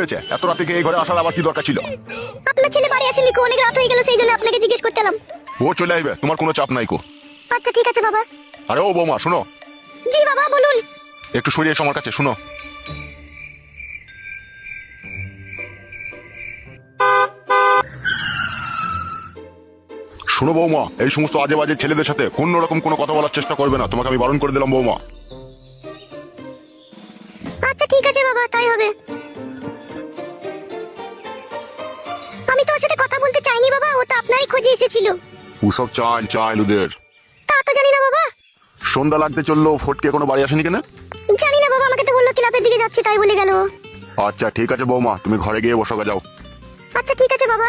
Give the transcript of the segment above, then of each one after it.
হয়েছে? এত রাতে এই ঘরে আসার আবার কি দরকার ছিল? আপনার ছেলে বাড়ি আসেনি কো অনেক রাত হয়ে গেল সেই জন্য আপনাকে জিজ্ঞেস করতে এলাম। ও চলে আসবে তোমার কোনো চাপ নাই কো। আচ্ছা ঠিক আছে বাবা। আরে ও বৌমা শোনো। জি বাবা বলুন। একটু সরিয়ে এসো আমার কাছে শোনো। শোনো বৌমা এই সমস্ত আজে বাজে ছেলেদের সাথে কোন রকম কোনো কথা বলার চেষ্টা করবে না তোমাকে আমি বারণ করে দিলাম বৌমা। আচ্ছা ঠিক আছে বাবা তাই হবে। সাথে কথা বলতে চাইনি বাবা ও তো আপনারই খোঁজে এসেছিল। ওসব চাইল চাইল ওদের। তা তো জানি না বাবা। সন্ধ্যা লাগতে চলল ফটকে কোনো বাড়ি আসেনি কেন? জানি না বাবা আমাকে তো বলল ক্লাবের দিকে যাচ্ছি তাই বলে গেল। আচ্ছা ঠিক আছে বৌমা তুমি ঘরে গিয়ে বসো যাও। আচ্ছা ঠিক আছে বাবা।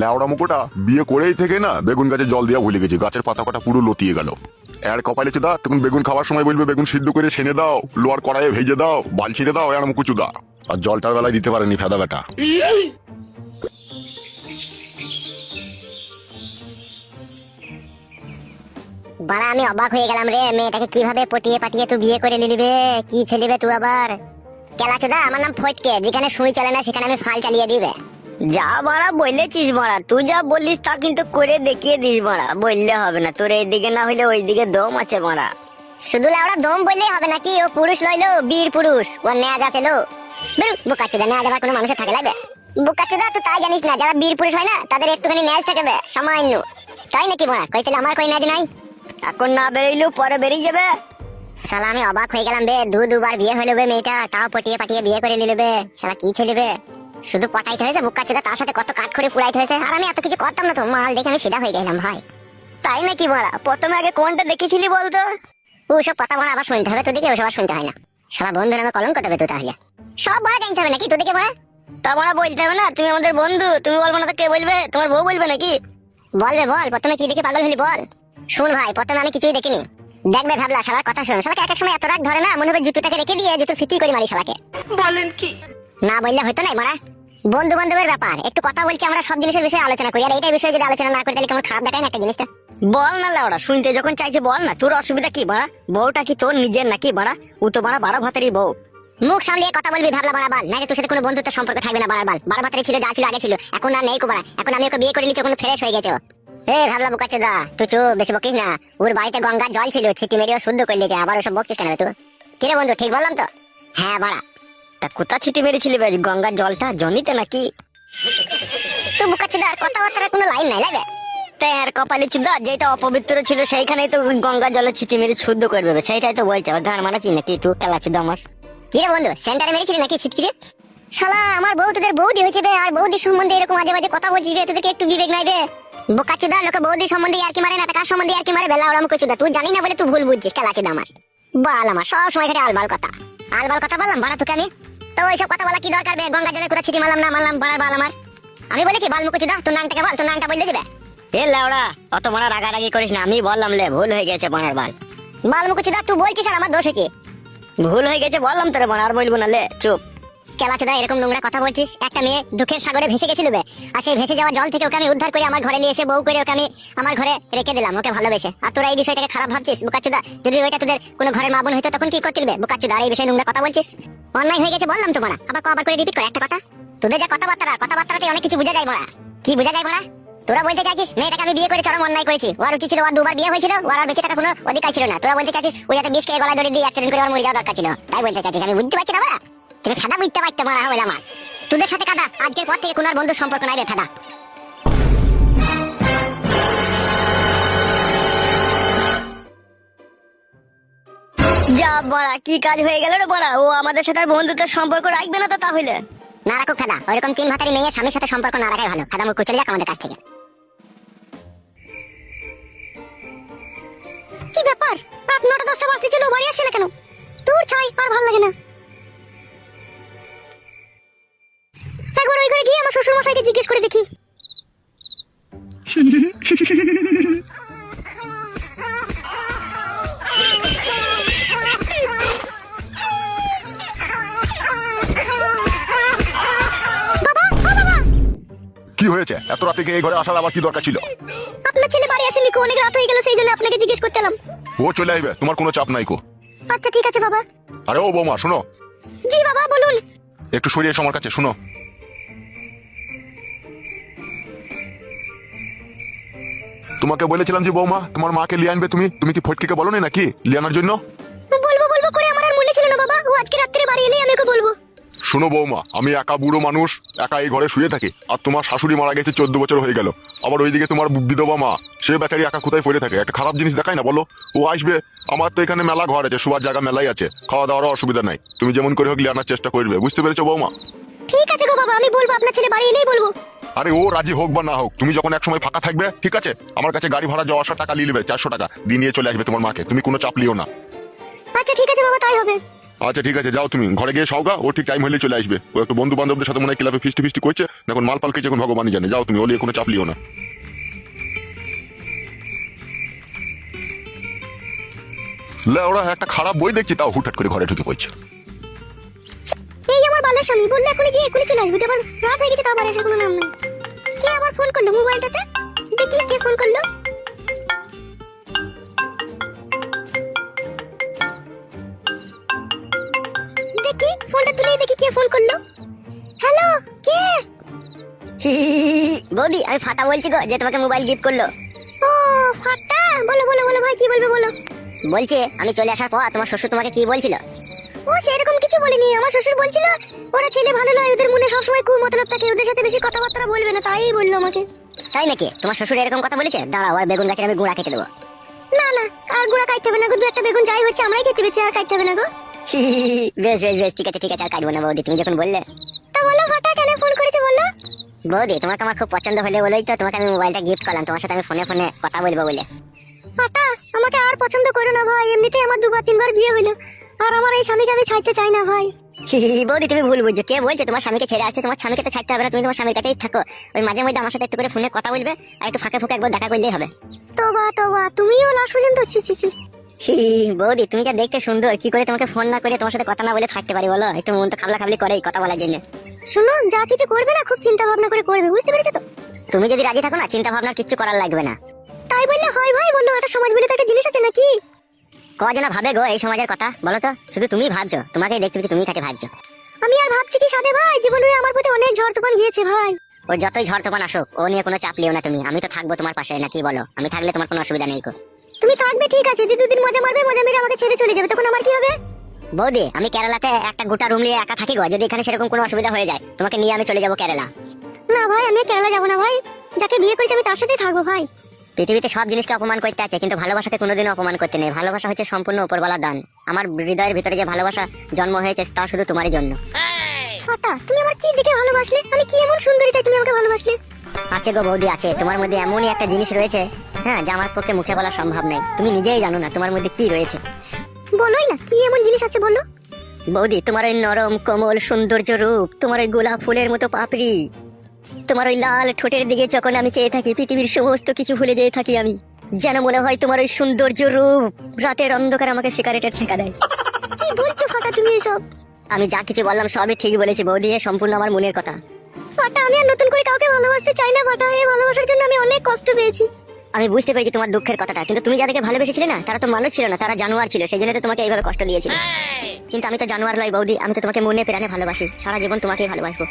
ল্যাওড়া মুকুটা বিয়ে করেই থেকে না বেগুন গাছে জল দিয়া ভুলে গেছে গাছের পাতা কটা পুরো লতিয়ে গেল। এর কপালে দা তখন বেগুন খাওয়ার সময় বলবে, বেগুন সিদ্ধ করে সেনে দাও, লোয়ার কড়াইয়ে ভেজে দাও বাল ছিঁড়ে দাও, এর মুকুচু দা আর জলটার বেলায় দিতে পারেনি ফেদা বেটা। বাড়া, আমি অবাক হয়ে গেলাম রে, মেয়েটাকে কীভাবে পটিয়ে পাটিয়ে তুই বিয়ে করে নিলিবে কি ছেলিবে তুই আবার? কেলাচোদা আমার নাম ফটকে, যেখানে সুই চলে না, সেখানে আমি ফাল চালিয়ে দিবে যা মারা বললেছিস মারা তুই যা বললিস তা কিন্তু করে দেখিয়ে দিস মারা বললে হবে না তোর এইদিকে না হইলে ওইদিকে দম আছে মারা শুধু লাউড়া দম বললেই হবে নাকি? ও পুরুষ লইলো বীর পুরুষ ও নেয়াজ আছে লো। বেরু বোকাচোদা নেয়াজ আবার কোনো মানুষের থাকে লাগবে? বোকাচোদা তুই তাই জানিস না যারা বীর পুরুষ হয় না তাদের একটুখানি নেয়াজ থাকবে সামান্য। তাই নাকি বড়া? কই তাহলে আমার কই নেয়াজ নাই? এখন না বেরোইলেও পরে বেরিয়ে যাবে। শালা আমি অবাক হয়ে গেলাম বে দু দুবার বিয়ে হইল বে মেয়েটা তাও পটিয়ে পাটিয়ে বিয়ে করে নিলে বে। শালা কি ছেলে বে? শুধু পটাইতে হয়েছে বুকা চোদা তার সাথে কত কাঠ করে পুরাইতে হয়েছে। আর আমি এত কিছু করতাম না তো মাল দেখে আমি ফিদা হয়ে গেলাম ভাই। তাই নাকি মারা প্রথমে আগে কোনটা দেখেছিলি বলতো? ওসব কথা বলা আবার শুনতে হবে তোদিকে ওসব আর শুনতে হয় না। শালা বন্ধু নামে কলঙ্ক দেবে তো তাহলে। সব বড় জানতে হবে নাকি তোদিকে বড়? তা মারা বলতে হবে না তুমি আমাদের বন্ধু তুমি বলব না তো কে বলবে? তোমার বউ বলবে নাকি? বলবে বল প্রথমে কি দেখে পাগল হলি বল। শুন ভাই প্রথমে আমি কিছুই দেখিনি। দেখবে ভাবলা শালার কথা শুন। শালাকে এক এক সময় এত রাগ ধরে না মনে হবে জুতোটাকে রেখে দিয়ে জুতো ফিটি করে মারি শালাকে। বলেন কি? না বললে হয়তো নাই মারা বন্ধু বান্ধবের ব্যাপার একটু কথা বলছি আমরা সব জিনিসের বিষয়ে আলোচনা করি। আর এইটার বিষয়ে যদি আলোচনা না করি তাহলে কেমন খারাপ দেখায় না একটা জিনিসটা? বল না লাউড়া শুনতে যখন চাইছে বল না তোর অসুবিধা কি বাড়া? বউটা কি তোর নিজের নাকি বাড়া? ও তো বাড়া বাড়া ভাতেরই বউ। মুখ সামলিয়ে কথা বলবি ভাবলা বাড়া বাল নাইলে তোর সাথে কোনো বন্ধুত্ব সম্পর্ক থাকবে না বাড়ার বাল বাড়া ভাতারে ছিল যা ছিল আগে ছিল এখন আর নেই কোবারা। এখন আমি ওকে বিয়ে করে নিচ্ছি কোনো ফ্রেশ হয়ে গেছে। এ ভাবলা বুকাচ্ছে দা তুই চুপ বেশি বকিস না। ওর বাড়িতে গঙ্গার জল ছিল ছিটি মেরেও শুদ্ধ করলে যে আবার ওসব বকছিস কেন তুই? কিরে বন্ধু ঠিক বললাম তো? হ্যাঁ বাড়া। তা কোথা ছিটি মেরেছিলি বে? গঙ্গার জলটা জনিতে নাকি? তুই বুকাচ্ছে দা কথাবার্তার কোনো লাইন নাই লাগে? কপালে চুদা যেটা অপবিত্র ছিল সেইখানেই তো গঙ্গার জলে ছিটি মেরে শুদ্ধ করে দেবে। সেইটাই তো বলছে। আবার মারাচ্ছি নাকি তুই খেলা চুদা আমার। বন্ধু সেন্টারে মেরেছিলি নাকি শালা আমার বউ তোদের বৌদি হয়েছে বে আর বৌদি সম্বন্ধে এরকম মাঝে মাঝে কথা বলছিস বে তোদেরকে একটু বিবেক নাই বে? বোকাচুদা লোকে বৌদি সম্বন্ধে আর কি মারে না কার সম্বন্ধে আর কি মারে? বেলা ওরম কচুদা তুই জানি না বলে তুই ভুল বুঝছিস খেলাচুদা আমার। বাল আমার সব সময় খাটে আলবাল কথা। আলবাল কথা বললাম বাড়া তোকে আমি। তো ওইসব কথা বলা কি দরকার বে? গঙ্গা জলের কোথা ছিটি মারলাম না মারলাম বাড়ার বাল আমার। আমি বলেছি বাল মুকুচুদা তোর নামটাকে বল তোর নামটা বললে দিবে? এ লাউড়া অত মারা রাগারাগি করিস না আমি বললাম লে ভুল হয়ে গেছে বানার বাল। বাল মুকুচুদা তুই বলছিস আর আমার দোষ হয়েছে ভুল হয়ে গেছে বললাম তোরে বানার আর বলব না লে চুপ। কেলাচোদা এরকম নোংরা কথা বলছিস, একটা মেয়ে দুঃখের সাগরে ভেসে গেছিল বে। আর সেই ভেসে যাওয়া জল থেকে ওকে আমি উদ্ধার করে আমার ঘরে নিয়ে এসে বউ করে ওকে আমি আমার ঘরে রেখে দিলাম, ওকে ভালোবেসে। আর তোরা এই বিষয়টাকে খারাপ ভাবছিস বুকাচুদা যদি ওইটা তোদের কোনো ঘরের মা বোন হইতো, তখন কি করতিলবে বুকাচুদা আর এই বিষয়ে নোংরা কথা বলছিস? অন্যায় হয়ে গেছে বললাম তো বড়া আবার কবার করে রিপিট করে একটা কথা। তোদের যা কথাবার্তা কথাবার্তাতে অনেক কিছু বোঝা যায় বড়া। কি বোঝা যায় বড়া? তোরা বলতে চাইছিস, মেয়েটাকে আমি বিয়ে করে চরম অন্যায় করেছি। ওর উচিত ছিল, ওর দুবার বিয়ে হয়েছিল, ওর আর বেঁচে থাকার কোনো অধিকার ছিল না। তোরা বলতে চাইছিস, ওই যাতে বিষ খেয়ে গলায় ধরে দিয়ে অ্যাক্সিডেন্ট করে ওর মরে যাওয়া দরকার ছিল। তাই বলতে চাইছিস, আমি বুঝতে পারছি না বড়া। তুমি খাদা বুঝতে পারতে মারা হবে আমার। তোদের সাথে কাদা আজকের পর থেকে কোনো আর বন্ধু সম্পর্ক নাই রে খাদা। যা বড়া কি কাজ হয়ে গেল রে বড়া? ও আমাদের সাথে বন্ধুত্বের সম্পর্ক রাখবে না তো তাহলে? না রাখুক খাদা ওইরকম তিন ভাতারি মেয়ে স্বামীর সাথে সম্পর্ক না রাখাই ভালো। খাদা মুখ চলে যাক আমাদের কাছ থেকে। কি ব্যাপার? রাত নটা দশটা বাজতে ছিল বাড়ি আসছে না কেন? তোর ছাই আর ভালো লাগে না। মশাইকে জিজ্ঞেস করে দেখি। কি হয়েছে? এত রাতে এই ঘরে আসার আবার কি দরকার ছিল? আপনার ছেলে বাড়ি আসেনি কো অনেক রাত হয়ে গেল সেই জন্য আপনাকে জিজ্ঞেস করতে এলাম। ও চলে আসবে তোমার কোনো চাপ নাই কো। আচ্ছা ঠিক আছে বাবা। আরে ও বৌমা শোনো। জি বাবা বলুন। একটু সরিয়ে এসো আমার কাছে শোনো। তোমাকে বলেছিলাম যে বৌমা তোমার মাকে লিয়ে আনবে তুমি। তুমি কি ফটকিকে বলো নাকি? লিয়ে আনার জন্য? বলব বলব করে আমার আর মনে ছিল না বাবা। ও আজকে রাত্রে বাড়ি এলেই আমি ওকে বলব। শোনো বৌমা আমি একা বুড়ো মানুষ একা এই ঘরে শুয়ে থাকি। আর তোমার শাশুড়ি মারা গেছে চোদ্দ বছর হয়ে গেল। আবার ওইদিকে তোমার বিধবা মা সে বেচারি একা কোথায় পড়ে থাকে? একটা খারাপ জিনিস দেখায় না বলো? ও আসবে আমার তো এখানে মেলা ঘর আছে শোয়ার জায়গা মেলাই আছে। খাওয়া দাওয়ার অসুবিধা নাই। তুমি যেমন করে হোক লিয়ে আনার চেষ্টা করবে। বুঝতে পেরেছ বৌমা? ঠিক আছে গো বাবা আমি বলব আপনার ছেলে বাড়ি এলেই বলব। আরে ও রাজি হোক বা না হোক তুমি যখন এক সময় ফাঁকা থাকবে ঠিক আছে? আমার কাছে গাড়ি ভাড়া যাওয়া আসার টাকা নিয়ে নেবে চারশো টাকা। দিয়ে নিয়ে চলে আসবে তোমার মাকে তুমি কোনো চাপ লিও না। আচ্ছা ঠিক আছে বাবা তাই হবে। আচ্ছা ঠিক আছে যাও তুমি। ঘরে গিয়ে সওগা ও ঠিক টাইম হলে চলে আসবে। ও একটু বন্ধু বান্ধবদের সাথে মনে হয় ক্লাবে ফিস্টি ফিস্টি করছে এখন মাল পালকে যখন ভগবানই জানে। যাও তুমি ওলিয়ে কোনো চাপ লিও না। লে ওরা একটা খারাপ বই দেখছি তাও হুটহাট করে ঘরে ঢুকে পড়ছে। এই আমার বালের স্বামী। বললে এখনই গিয়ে এখনই চলে আসবে। তো আবার রাত হয়ে গেছে তারপরে এসে কোনো নাম নেই। কে আবার ফোন করল মোবাইলটাতে দেখি কে ফোন করল। দেখি ফোনটা দেখি কে ফোন করল। হ্যালো কে? বৌদি আমি ফাটা বলছি গো যে তোমাকে মোবাইল গিফট করল। ও ফাটা? বলো বলো বলো ভাই কি বলবে বলো। বলছে আমি চলে আসার পর তোমার শ্বশুর তোমাকে কি বলছিল? ও সেরকম কিছু বলেনি। আমার শ্বশুর বলছিল ওরা ছেলে ভালো নয় ওদের মনে সবসময় থাকে ওদের সাথে বেশি কথাবার্তা বলবে না তাই বলল আমাকে। তাই নাকি? তোমার শ্বশুর এরকম কথা বলেছে? দাঁড়াও আর বেগুন গাছের আমি গুঁড়া কেটে দেবো। না না আর গুড়া কাটতে হবে না গো দু একটা বেগুন যাই হচ্ছে আমরাই খেতে আর কাটতে হবে না গো। বেশ বেশ বেশ ঠিক আছে ঠিক আছে আর কাটবো না বৌদি তুমি যখন বললে। তা বলো ফাটা কেন ফোন করেছ বলো? বৌদি তোমাকে আমার খুব পছন্দ হলে বলেই তো তোমাকে আমি মোবাইলটা গিফট করলাম তোমার সাথে আমি ফোনে ফোনে কথা বলব বলে। ফাটা আমাকে আর পছন্দ করো না ভাই এমনিতেই আমার দুবার তিনবার বিয়ে হলো। আর আমার এই স্বামীকে আমি ছাড়তে চাই না ভাই। বৌদি তুমি ভুল বুঝছ। কে বলছে তোমার স্বামীকে ছেড়ে আসতে? তোমার স্বামীকে তো ছাড়তে হবে না তুমি তোমার স্বামীর কাছেই থাকো। ওই মাঝে মধ্যে আমার সাথে একটু করে ফোনে কথা বলবে আর একটু ফাঁকে ফুঁকে একবার দেখা করলেই হবে। তোবা তোবা তুমিও লাস্ট পর্যন্ত ছি ছি ছি। বৌদি তুমি যা দেখতে সুন্দর কি করে তোমাকে ফোন না করে তোমার সাথে কথা না বলে থাকতে পারি বলো? একটু মন তো খাবলা খাবলি করেই কথা বলার জন্য। শোনো যা কিছু করবে না খুব চিন্তা ভাবনা করে করবে বুঝতে পেরেছ তো? তুমি যদি রাজি থাকো না চিন্তা ভাবনার কিছু করার লাগবে না। তাই বললে হয় ভাই বলল একটা সমাজ বলে তো একটা জিনিস আছে নাকি? কজনা ভাবে গো এই সমাজের কথা? বলো তো, শুধু তুমি ভাবছ, তোমাকেই দেখতে তুমি তাকে ভাবছ। আমি আর ভাবছি কি সাথে ভাই জীবনে আমার প্রতি অনেক ঝড় তুফান গিয়েছে ভাই। ও যতই ঝড় তুফান আসুক, ও নিয়ে কোনো চাপ লিও না তুমি, আমি তো থাকব তোমার পাশে, না কি বলো? আমি থাকলে তোমার কোনো অসুবিধা নেই গো তুমি থাকবে, ঠিক আছে দি দুদিন মজা মারবে, মজা মেরে আমাকে ছেড়ে চলে যাবে, তখন আমার কি হবে? বৌদি, আমি কেরালাতে একটা গোটা রুম নিয়ে একা থাকি গো, যদি এখানে সেরকম কোনো অসুবিধা হয়ে যায়, তোমাকে নিয়ে আমি চলে যাব কেরালা। না ভাই, আমি কেরালা যাব না ভাই, যাকে বিয়ে করেছি আমি তার সাথেই থাকব ভাই। পৃথিবীতে সব জিনিসকে অপমান করতে আছে কিন্তু ভালোবাসাকে কোনোদিনও অপমান করতে নেই। ভালোবাসা হচ্ছে সম্পূর্ণ উপরওয়ালা দান। আমার হৃদয়ের ভিতরে যে ভালোবাসা জন্ম হয়েছে তা শুধু তোমারই জন্য। ফাটা তুমি আমার কি দেখে ভালোবাসলে? আমি কি এমন সুন্দরী তাই তুমি আমাকে ভালোবাসলে? আছে গো বৌদি আছে। তোমার মধ্যে এমনই একটা জিনিস রয়েছে হ্যাঁ যা আমার পক্ষে মুখে বলা সম্ভব নেই তুমি নিজেই জানো না তোমার মধ্যে কি রয়েছে। বলোই না কি এমন জিনিস আছে বলো? বৌদি তোমার ওই নরম কোমল সৌন্দর্য রূপ তোমার ওই গোলাপ ফুলের মতো পাপড়ি। তোমার ওই লাল ঠোঁটের দিকে যখন আমি চেয়ে থাকি, পৃথিবীর সমস্ত কিছু ভুলে যেয়ে থাকি আমি। যেন মনে হয় তোমার ওই সৌন্দর্য রূপ রাতের অন্ধকার আমাকে সিগারেটের ছেঁকা দেয়। কি বলছো ফাটা তুমি এসব? আমি যা কিছু বললাম সবই ঠিক বলেছি বৌদি সম্পূর্ণ আমার মনের কথা। ফাটা, আমি আর নতুন করে কাউকে ভালোবাসতে চাই না ফাটা এই ভালোবাসার জন্য আমি অনেক কষ্ট পেয়েছি। আমি বুঝতে পেরেছি তোমার দুঃখের কথাটা, কিন্তু তুমি যাদেরকে ভালোবেসেছিলে না, তারা তো মানুষ ছিল না, তারা জানোয়ার ছিল, সেই জন্য তো তোমাকে এইভাবে কষ্ট দিয়েছিল। কিন্তু আমি তো জানোয়ার নয় বৌদি, আমি তো তোমাকে মনে প্রাণে ভালোবাসি, সারা জীবন তোমাকেই ভালোবাসবো।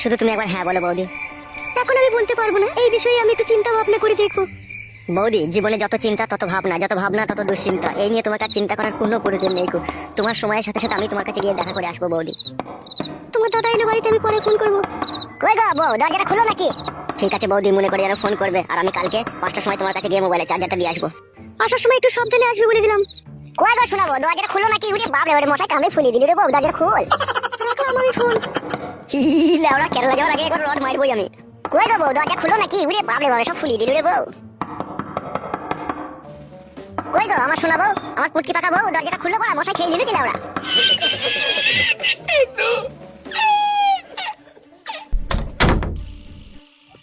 শুধু তুমি একবার হ্যাঁ বলো বৌদি। এখন আমি বলতে পারব না। এই বিষয়ে আমি একটু চিন্তা ভাবনা করে দেখব। বৌদি জীবনে যত চিন্তা তত ভাবনা যত ভাবনা তত দুশ্চিন্তা। এই নিয়ে তোমাকে চিন্তা করার কোনো প্রয়োজন নেই তোমার সময়ের সাথে সাথে আমি তোমার কাছে গিয়ে দেখা করে আসব বৌদি। তোমার দাদা এলে বাড়িতে আমি পরে ফোন করব। কই গো বউ দরজাটা খুলো নাকি? ঠিক আছে বৌদি মনে করে যেন ফোন করবে। আর আমি কালকে পাঁচটার সময় তোমার কাছে গিয়ে মোবাইলে চার্জারটা দিয়ে আসব। আসার সময় একটু সাবধানে আসবে বলে দিলাম। কই গো শোনাবো দরজাটা খুলো নাকি? উড়ে বাপরে ওরে মশাই কামড়ে ফুলিয়ে দিলি রে বউ দরজাটা খুল। রাখলাম আমি ফোন লেওড়া কেরালা যাওয়ার আগে একবার রড মারবই আমি। কই গো বউ দরজা খুলো নাকি? উড়ে বাপরে বাবা সব ফুলিয়ে দিলি রে বউ। কই গো, আমার শোনা বউ? আমার পুটকি পাকা বউ? দরজাটা খুললো মশাই খেয়ে লেওড়া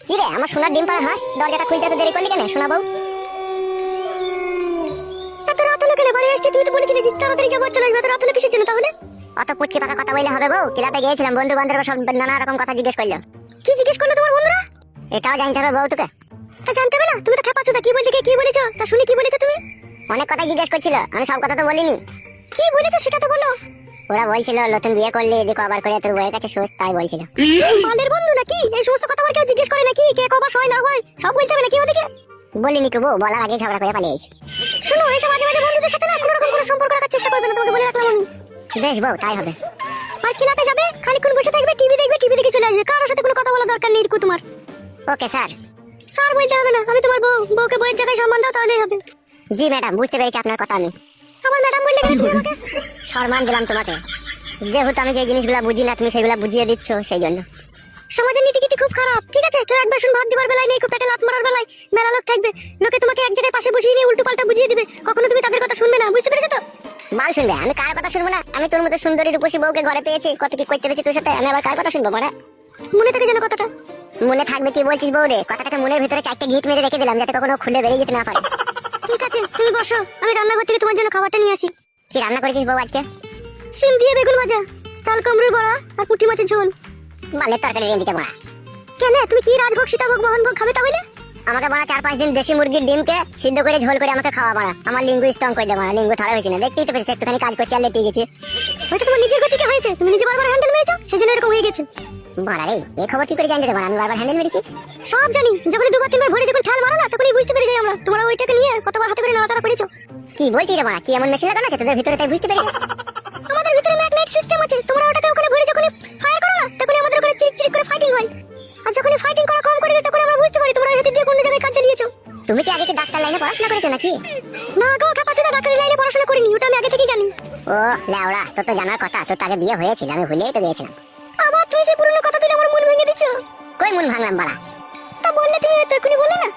কি রে, আমার সোনার ডিম পাড়া হাঁস? দরজাটা খুলতে এত দেরি করলি কেন শোনা বউ? এত রাত হলো কেন? বাড়ি আসতে তুই তো বলেছিলি যে তাড়াতাড়ি চলে এত রাত হলো কিসের জন্য তাহলে? অত পুটকি পাকা কথা বললে হবে বউ? ক্লাবে গিয়েছিলাম বন্ধু বান্ধব সব নানা রকম কথা জিজ্ঞেস করল। কি জিজ্ঞেস করল এটাও জানতে হবে বউ তোকে তা জানতে হবে না তুমি তো খেপাচ্ছো তা কি গিয়ে কি বলেছ? তা শুনি কি বলেছ তুমি? অনেক কথা জিজ্ঞেস করছিল আমি সব কথা তো বলিনি। কি বলেছ সেটা তো বলো। ওরা বলছিল নতুন বিয়ে করলি এদিকে আবার করে তোর বউয়ের কাছে সুস্থ তাই বলছিল। বালের বন্ধু নাকি? এই সমস্ত কথা আবার কেউ জিজ্ঞেস করে নাকি? কে কবার হয় না হয় সব বলতে হবে নাকি ওদিকে বলিনি কবু বলার আগে ঝগড়া করে পালিয়েছি। শোনো এসব মাঝে মাঝে বন্ধুদের সাথে না কোনো রকম কোনো সম্পর্ক রাখার চেষ্টা করবে না তোমাকে বলে রাখলাম আমি। বেশ বউ তাই হবে। আর ক্লাবে যাবে? খানিকক্ষণ বসে থাকবে টিভি দেখবে টিভি দেখে চলে ওকে, স্যার। স্যার, বলতে হবে না। আমি তোমার বউ বউকে জায়গায় সম্মান দাও, তাহলেই হবে। জি, ম্যাডাম, বুঝতে পেরেছি আপনার কথা আমি। আমার ম্যাডাম বললে কেন তুমি আমাকে? সম্মান দিলাম তোমাকে। যেহেতু আমি যে জিনিসগুলো বুঝি না, তুমি সেগুলো বুঝিয়ে দিচ্ছ, সেই জন্য। সমাজের নীতি গীতি খুব খারাপ, ঠিক আছে? কেউ এক বাসন ভাত দিবার বেলায় নেই পেটে লাত মারার বেলায় মেলা লোক থাকবে। লোকে তোমাকে এক জায়গায় পাশে বসিয়ে নিয়ে উল্টো পাল্টা বুঝিয়ে দিবে। কখনো তুমি তাদের কথা শুনবে না, বুঝতে পেরেছ তো? মাল শুনবে, আমি কার কথা শুনব না? আমি তোর মতো সুন্দরী রূপসী বউকে ঘরে পেয়েছি, কত কি করতে পেরেছি তোর সাথে? আমি আবার কার কথা শুনব মানে মনে থাকে যেন কথাটা। মনে থাকবে কি বলছিস বউ রে কথাটাকে মনের ভিতরে চারটে গিট মেরে রেখে দিলাম যাতে কখনো খুলে বেরিয়ে যেতে না পারে। ঠিক আছে তুমি বসো আমি রান্নাঘর থেকে তোমার জন্য খাবারটা নিয়ে আসি। কি রান্না করেছিস বউ আজকে? সিম দিয়ে বেগুন ভাজা চাল কুমড়োর বড়া আর পুঁটি মাছের ঝোল। মালের তরকারি রেঁধিতে মারা কেন তুমি কি রাজভোগ সীতাভোগ বহনভোগ খাবে তাহলে? আমাকে মারা চার পাঁচ দিন দেশি মুরগির ডিমকে সিদ্ধ করে ঝোল করে আমাকে খাওয়া মারা আমার লিঙ্গু স্ট্রং করে দেওয়া লিঙ্গু থাড়া হয়েছে না। দেখতেই তো পেরেছি একটুখানি কাজ করছে আর লেটে গেছি। হয়তো তোমার নিজের গতিকে হয়েছে তুমি নিজে বারবার হ্যান্ডেল মেরেছো সেজন্য এরকম হয়ে গেছে। এই খবর কি করে রে আমি বারবার হ্যান্ডেল মেরেছি। সব জানি যখন দুবার তিনবার ভরে যখন ঠাল মারো না তখনই বুঝতে পেরে যাই আমরা। তোমরা ওইটাকে নিয়ে কতবার হাতে করে নাড়াচাড়া করেছ? কি রে কি এমন মেশিন লাগানো আছে? তোদের ভিতরে তাই বুঝতে পেরেছিস আমাদের ভিতরে ম্যাগনেট সিস্টেম আছে। তোমরা ওটাকে ওখানে ভরে যখন ফায়ার করো না তখনই আমাদের ওখানে করে ফাইটিং হয়। আর যখনই ফাইটিং করা কম করে দেয় তখন আমরা বুঝতে পারি তোমরা হাতে দিয়ে কোন জায়গায় কাজ চালিয়েছো। তুমি কি আগে কি ডাক্তার লাইনে পড়াশোনা করেছ নাকি? না গো না ডাক্তারি লাইনে পড়াশোনা করিনি ওটা আমি আগে থেকেই জানি। ও ল্যাওড়া তোর তো জানার কথা তোর তো আগে বিয়ে হয়েছিল আমি ভুলেই তো গিয়েছিলাম। মন ভাঙলাম, বাড়া। তা বললে তুমি তো এক্ষুনি বলে না?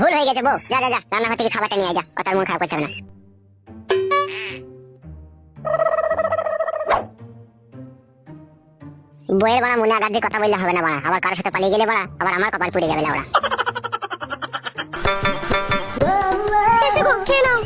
ভুল হয়ে গেছে, বউ। যা যা যা, রান্নাঘর থেকে খাবারটা নিয়ে যা। কথার মন খারাপ করতে হবে না। বইয়ের বাড়া মনে আঘাত দিয়ে কথা বললে হবে না, বাড়া। আবার কারোর সাথে পালিয়ে গেলে, বাড়া, আবার আমার কপাল পুড়ে যাবে না ওরা খেয়ে নাও।